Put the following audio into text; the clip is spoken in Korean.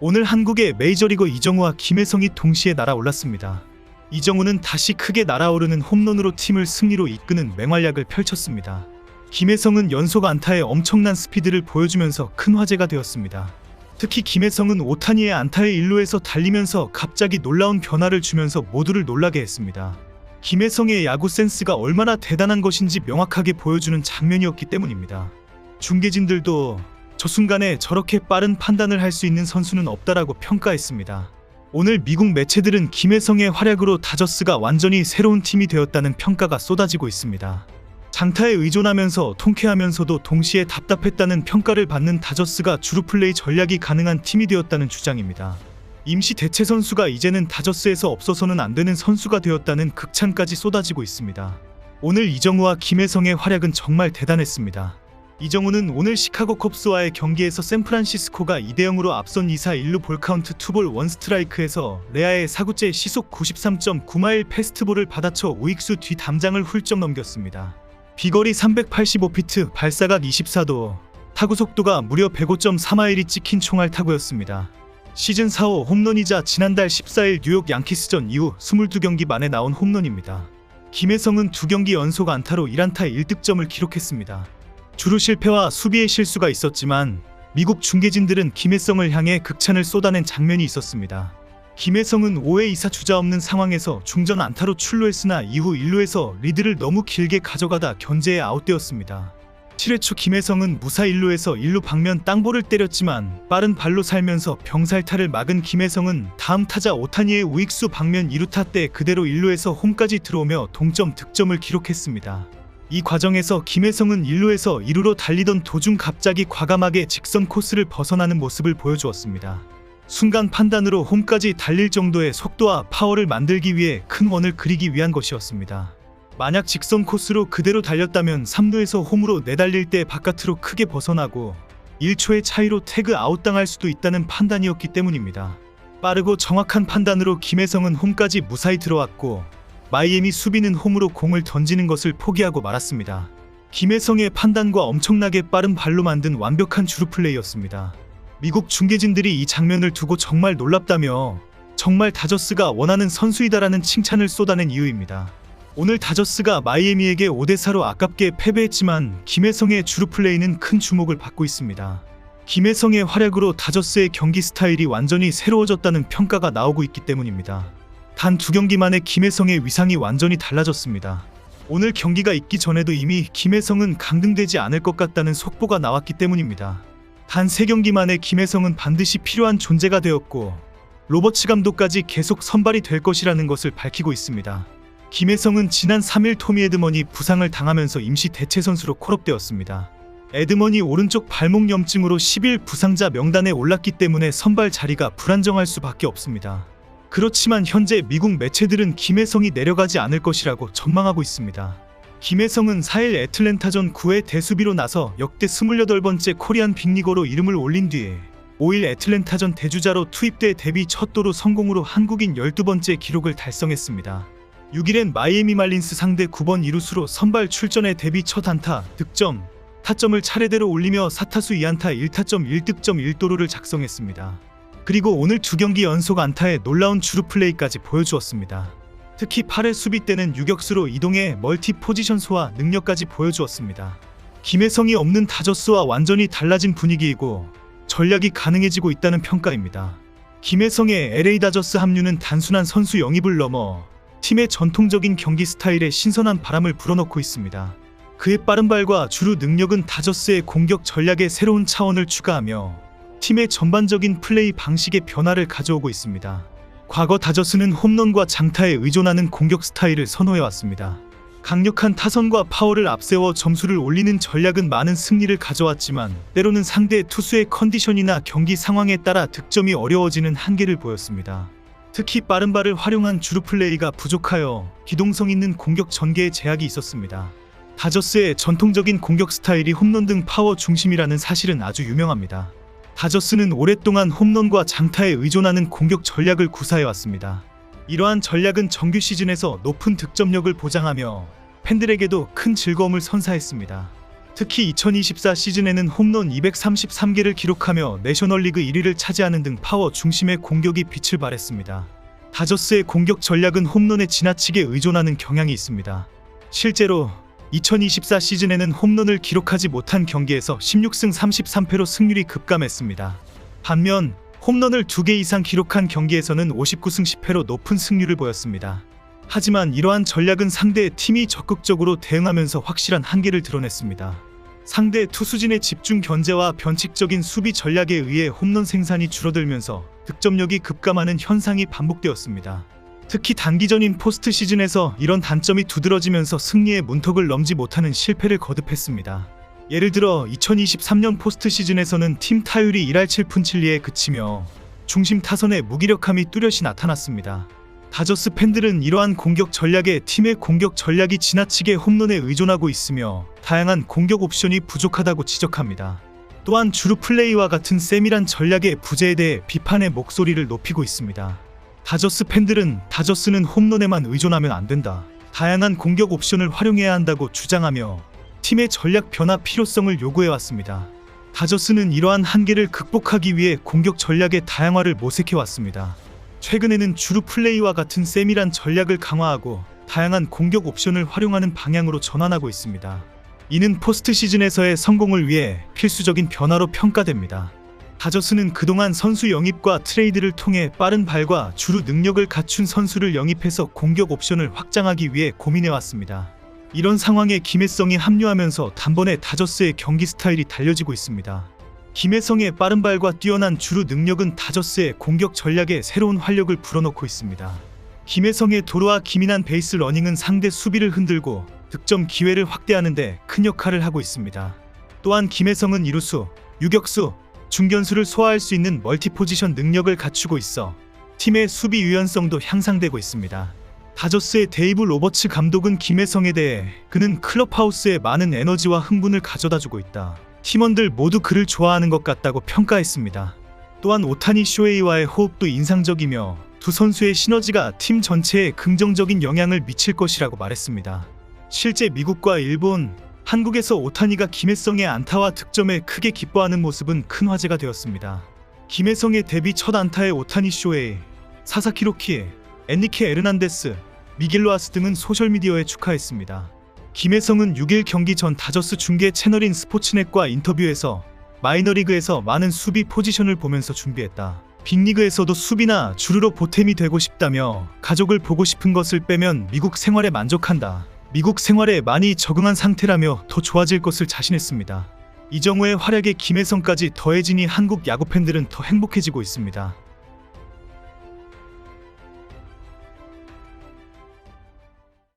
오늘 한국의 메이저리거 이정우와 김혜성이 동시에 날아올랐습니다. 이정우는 다시 크게 날아오르는 홈런으로 팀을 승리로 이끄는 맹활약을 펼쳤습니다. 김혜성은 연속 안타에 엄청난 스피드를 보여주면서 큰 화제가 되었습니다. 특히 김혜성은 오타니의 안타의 일루에서 달리면서 갑자기 놀라운 변화를 주면서 모두를 놀라게 했습니다. 김혜성의 야구 센스가 얼마나 대단한 것인지 명확하게 보여주는 장면이었기 때문입니다. 중계진들도 저 순간에 저렇게 빠른 판단을 할 수 있는 선수는 없다라고 평가했습니다. 오늘 미국 매체들은 김혜성의 활약으로 다저스가 완전히 새로운 팀이 되었다는 평가가 쏟아지고 있습니다. 장타에 의존하면서 통쾌하면서도 동시에 답답했다는 평가를 받는 다저스가 주루 플레이 전략이 가능한 팀이 되었다는 주장입니다. 임시 대체 선수가 이제는 다저스에서 없어서는 안 되는 선수가 되었다는 극찬까지 쏟아지고 있습니다. 오늘 이정우와 김혜성의 활약은 정말 대단했습니다. 이정우는 오늘 시카고 컵스와의 경기에서 샌프란시스코가 2대 0으로 앞선 2사 1루 볼카운트 투볼 원스트라이크에서 레아의 사구째 시속 93.9마일 패스트볼을 받아쳐 우익수 뒤 담장을 훌쩍 넘겼습니다. 비거리 385피트, 발사각 24도, 타구 속도가 무려 105.4마일이 찍힌 총알 타구였습니다. 시즌 4호 홈런이자 지난달 14일 뉴욕 양키스전 이후 22경기 만에 나온 홈런입니다. 김혜성은 두 경기 연속 안타로 1안타 1득점을 기록했습니다. 주루 실패와 수비의 실수가 있었지만 미국 중계진들은 김혜성을 향해 극찬을 쏟아낸 장면이 있었습니다. 김혜성은 5회 2사 주자 없는 상황에서 중전 안타로 출루했으나 이후 1루에서 리드를 너무 길게 가져가다 견제에 아웃되었습니다. 7회 초 김혜성은 무사 1루에서 1루 방면 땅볼을 때렸지만 빠른 발로 살면서 병살타를 막은 김혜성은 다음 타자 오타니의 우익수 방면 2루타 때 그대로 1루에서 홈까지 들어오며 동점 득점을 기록했습니다. 이 과정에서 김혜성은 1루에서 2루로 달리던 도중 갑자기 과감하게 직선 코스를 벗어나는 모습을 보여주었습니다. 순간 판단으로 홈까지 달릴 정도의 속도와 파워를 만들기 위해 큰 원을 그리기 위한 것이었습니다. 만약 직선 코스로 그대로 달렸다면 3루에서 홈으로 내달릴 때 바깥으로 크게 벗어나고 1초의 차이로 태그 아웃당할 수도 있다는 판단이었기 때문입니다. 빠르고 정확한 판단으로 김혜성은 홈까지 무사히 들어왔고 마이애미 수비는 홈으로 공을 던지는 것을 포기하고 말았습니다. 김혜성의 판단과 엄청나게 빠른 발로 만든 완벽한 주루 플레이였습니다. 미국 중계진들이 이 장면을 두고 정말 놀랍다며 정말 다저스가 원하는 선수이다라는 칭찬을 쏟아낸 이유입니다. 오늘 다저스가 마이애미에게 5대4로 아깝게 패배했지만 김혜성의 주루 플레이는 큰 주목을 받고 있습니다. 김혜성의 활약으로 다저스의 경기 스타일이 완전히 새로워졌다는 평가가 나오고 있기 때문입니다. 단 두 경기 만에 김혜성의 위상이 완전히 달라졌습니다. 오늘 경기가 있기 전에도 이미 김혜성은 강등되지 않을 것 같다는 속보가 나왔기 때문입니다. 단 3경기 만에 김혜성은 반드시 필요한 존재가 되었고 로버츠 감독까지 계속 선발이 될 것이라는 것을 밝히고 있습니다. 김혜성은 지난 3일 토미 에드먼이 부상을 당하면서 임시 대체 선수로 콜업되었습니다. 에드먼이 오른쪽 발목 염증으로 10일 부상자 명단에 올랐기 때문에 선발 자리가 불안정할 수밖에 없습니다. 그렇지만 현재 미국 매체들은 김혜성이 내려가지 않을 것이라고 전망하고 있습니다. 김혜성은 4일 애틀랜타전 9회 대수비로 나서 역대 28번째 코리안 빅리거로 이름을 올린 뒤에 5일 애틀랜타전 대주자로 투입돼 데뷔 첫 도루 성공으로 한국인 12번째 기록을 달성했습니다. 6일엔 마이애미 말린스 상대 9번 이루수로 선발 출전해 데뷔 첫 안타, 득점, 타점을 차례대로 올리며 4타수 2안타 1타점 1득점 1도루를 작성했습니다. 그리고 오늘 두 경기 연속 안타에 놀라운 주루 플레이까지 보여주었습니다. 특히 8회 수비 때는 유격수로 이동해 멀티 포지션 소화 능력까지 보여주었습니다. 김혜성이 없는 다저스와 완전히 달라진 분위기이고 전략이 가능해지고 있다는 평가입니다. 김혜성의 LA 다저스 합류는 단순한 선수 영입을 넘어 팀의 전통적인 경기 스타일에 신선한 바람을 불어넣고 있습니다. 그의 빠른 발과 주루 능력은 다저스의 공격 전략에 새로운 차원을 추가하며 팀의 전반적인 플레이 방식의 변화를 가져오고 있습니다. 과거 다저스는 홈런과 장타에 의존하는 공격 스타일을 선호해왔습니다. 강력한 타선과 파워를 앞세워 점수를 올리는 전략은 많은 승리를 가져왔지만 때로는 상대 투수의 컨디션이나 경기 상황에 따라 득점이 어려워지는 한계를 보였습니다. 특히 빠른 발을 활용한 주루 플레이가 부족하여 기동성 있는 공격 전개에 제약이 있었습니다. 다저스의 전통적인 공격 스타일이 홈런 등 파워 중심이라는 사실은 아주 유명합니다. 다저스는 오랫동안 홈런과 장타에 의존하는 공격 전략을 구사해왔습니다. 이러한 전략은 정규 시즌에서 높은 득점력을 보장하며 팬들에게도 큰 즐거움을 선사했습니다. 특히 2024 시즌에는 홈런 233개를 기록하며 내셔널리그 1위를 차지하는 등 파워 중심의 공격이 빛을 발했습니다. 다저스의 공격 전략은 홈런에 지나치게 의존하는 경향이 있습니다. 실제로 2024 시즌에는 홈런을 기록하지 못한 경기에서 16승 33패로 승률이 급감했습니다. 반면 홈런을 2개 이상 기록한 경기에서는 59승 10패로 높은 승률을 보였습니다. 하지만 이러한 전략은 상대의 팀이 적극적으로 대응하면서 확실한 한계를 드러냈습니다. 상대 투수진의 집중 견제와 변칙적인 수비 전략에 의해 홈런 생산이 줄어들면서 득점력이 급감하는 현상이 반복되었습니다. 특히 단기전인 포스트 시즌에서 이런 단점이 두드러지면서 승리의 문턱을 넘지 못하는 실패를 거듭했습니다. 예를 들어 2023년 포스트 시즌에서는 팀 타율이 1할 7푼 7리에 그치며 중심 타선의 무기력함이 뚜렷이 나타났습니다. 다저스 팬들은 이러한 공격 전략에 팀의 공격 전략이 지나치게 홈런에 의존하고 있으며 다양한 공격 옵션이 부족하다고 지적합니다. 또한 주루 플레이와 같은 세밀한 전략의 부재에 대해 비판의 목소리를 높이고 있습니다. 다저스 팬들은 다저스는 홈런에만 의존하면 안 된다. 다양한 공격 옵션을 활용해야 한다고 주장하며 팀의 전략 변화 필요성을 요구해 왔습니다. 다저스는 이러한 한계를 극복하기 위해 공격 전략의 다양화를 모색해 왔습니다. 최근에는 주루 플레이와 같은 세밀한 전략을 강화하고 다양한 공격 옵션을 활용하는 방향으로 전환하고 있습니다. 이는 포스트 시즌에서의 성공을 위해 필수적인 변화로 평가됩니다. 다저스는 그동안 선수 영입과 트레이드를 통해 빠른 발과 주루 능력을 갖춘 선수를 영입해서 공격 옵션을 확장하기 위해 고민해왔습니다. 이런 상황에 김혜성이 합류하면서 단번에 다저스의 경기 스타일이 달려지고 있습니다. 김혜성의 빠른 발과 뛰어난 주루 능력은 다저스의 공격 전략에 새로운 활력을 불어넣고 있습니다. 김혜성의 도로와 기민한 베이스 러닝은 상대 수비를 흔들고 득점 기회를 확대하는 데 큰 역할을 하고 있습니다. 또한 김혜성은 이루수, 유격수, 중견수를 소화할 수 있는 멀티 포지션 능력을 갖추고 있어 팀의 수비 유연성도 향상되고 있습니다. 다저스의 데이브 로버츠 감독은 김혜성에 대해 그는 클럽하우스에 많은 에너지와 흥분을 가져다주고 있다. 팀원들 모두 그를 좋아하는 것 같다고 평가했습니다. 또한 오타니 쇼헤이와의 호흡도 인상적이며 두 선수의 시너지가 팀 전체에 긍정적인 영향을 미칠 것이라고 말했습니다. 실제 미국과 일본, 한국에서 오타니가 김혜성의 안타와 득점에 크게 기뻐하는 모습은 큰 화제가 되었습니다. 김혜성의 데뷔 첫 안타의 오타니 쇼헤이, 사사키 로키, 엔리케 에르난데스, 미겔 로아스 등은 소셜미디어에 축하했습니다. 김혜성은 6일 경기 전 다저스 중계 채널인 스포츠넷과 인터뷰에서 마이너리그에서 많은 수비 포지션을 보면서 준비했다. 빅리그에서도 수비나 주루로 보탬이 되고 싶다며 가족을 보고 싶은 것을 빼면 미국 생활에 만족한다. 미국 생활에 많이 적응한 상태라며 더 좋아질 것을 자신했습니다. 이정우의 활약에 김혜성까지 더해지니 한국 야구 팬들은 더 행복해지고 있습니다.